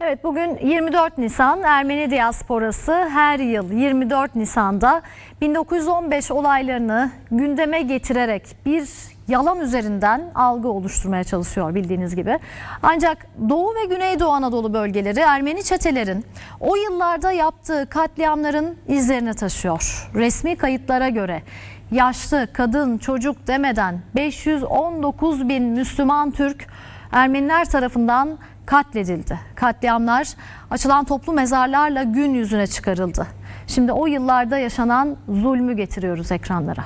Evet bugün 24 Nisan Ermeni diasporası her yıl 24 Nisan'da 1915 olaylarını gündeme getirerek bir yalan üzerinden algı oluşturmaya çalışıyor bildiğiniz gibi. Ancak Doğu ve Güneydoğu Anadolu bölgeleri Ermeni çetelerin o yıllarda yaptığı katliamların izlerini taşıyor. Resmi kayıtlara göre yaşlı, kadın, çocuk demeden 519 bin Müslüman Türk Ermeniler tarafından katledildi. Katliamlar açılan toplu mezarlarla gün yüzüne çıkarıldı. Şimdi o yıllarda yaşanan zulmü getiriyoruz ekranlara.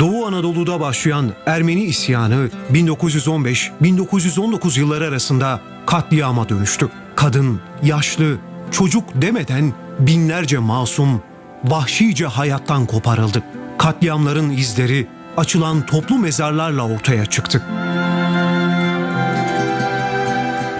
Doğu Anadolu'da başlayan Ermeni isyanı 1915-1919 yılları arasında katliama dönüştü. Kadın, yaşlı, çocuk demeden binlerce masum vahşice hayattan koparıldı. Katliamların izleri açılan toplu mezarlarla ortaya çıktı.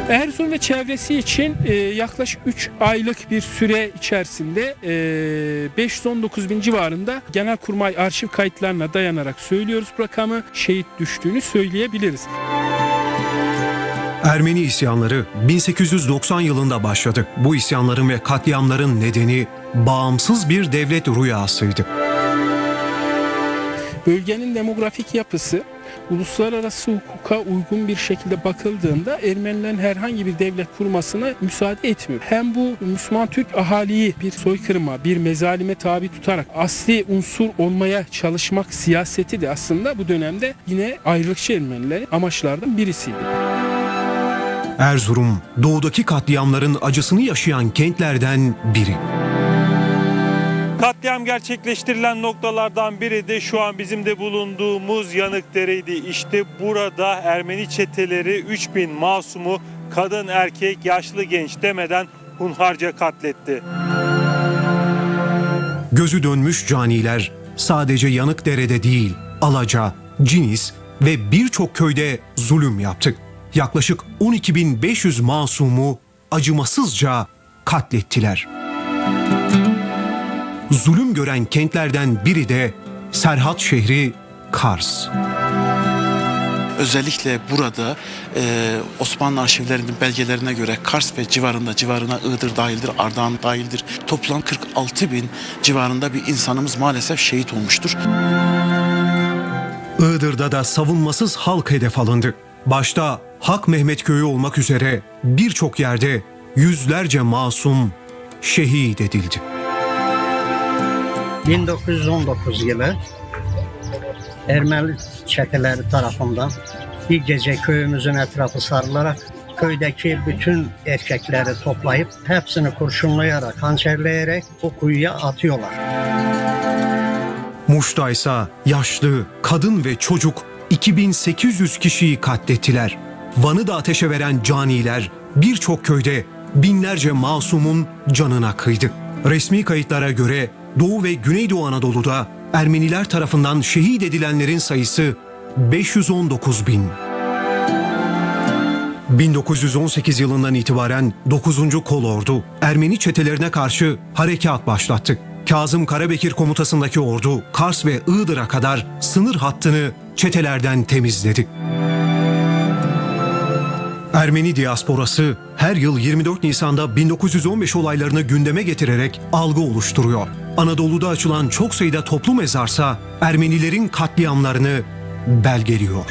Erzurum ve çevresi için e, yaklaşık 3 aylık bir süre içerisinde e, 519 bin civarında Genelkurmay arşiv kayıtlarına dayanarak söylüyoruz bu rakamı şehit düştüğünü söyleyebiliriz. Ermeni isyanları 1890 yılında başladı. Bu isyanların ve katliamların nedeni bağımsız bir devlet rüyasıydı. Bölgenin demografik yapısı uluslararası hukuka uygun bir şekilde bakıldığında Ermenilerin herhangi bir devlet kurmasına müsaade etmiyor. Hem bu Müslüman Türk ahaliyi bir soykırıma, bir mezalime tabi tutarak asli unsur olmaya çalışmak siyaseti de aslında bu dönemde yine ayrılıkçı Ermenilerin amaçlardan birisiydi. Erzurum, doğudaki katliamların acısını yaşayan kentlerden biri. Katliam gerçekleştirilen noktalardan biri de şu an bizim de bulunduğumuz Yanıkdere'ydi. İşte burada Ermeni çeteleri 3000 masumu kadın erkek yaşlı genç demeden hunharca katletti. Gözü dönmüş caniler sadece Yanıkdere'de değil, Alaca, Cinis ve birçok köyde zulüm yaptı. Yaklaşık 12.500 masumu acımasızca katlettiler. Zulüm gören kentlerden biri de Serhat şehri Kars. Özellikle burada e, Osmanlı arşivlerinin belgelerine göre Kars ve civarında civarına Iğdır dahildir, Ardahan dahildir. Toplam 46 bin civarında bir insanımız maalesef şehit olmuştur. Iğdır'da da savunmasız halk hedef alındı. Başta Hak Mehmet Köyü olmak üzere birçok yerde yüzlerce masum şehit edildi. 1919 yılı Ermeni çeteleri tarafından bir gece köyümüzün etrafı sarılarak köydeki bütün erkekleri toplayıp hepsini kurşunlayarak, hançerleyerek o kuyuya atıyorlar. Muş'ta ise yaşlı, kadın ve çocuk 2800 kişiyi katlettiler. Van'ı da ateşe veren caniler birçok köyde binlerce masumun canına kıydı. Resmi kayıtlara göre Doğu ve Güneydoğu Anadolu'da Ermeniler tarafından şehit edilenlerin sayısı 519 bin. 1918 yılından itibaren 9. Kolordu Ermeni çetelerine karşı harekat başlattı. Kazım Karabekir komutasındaki ordu Kars ve Iğdır'a kadar sınır hattını çetelerden temizledi. Ermeni diasporası her yıl 24 Nisan'da 1915 olaylarını gündeme getirerek algı oluşturuyor. Anadolu'da açılan çok sayıda toplu mezarsa Ermenilerin katliamlarını belgeliyor.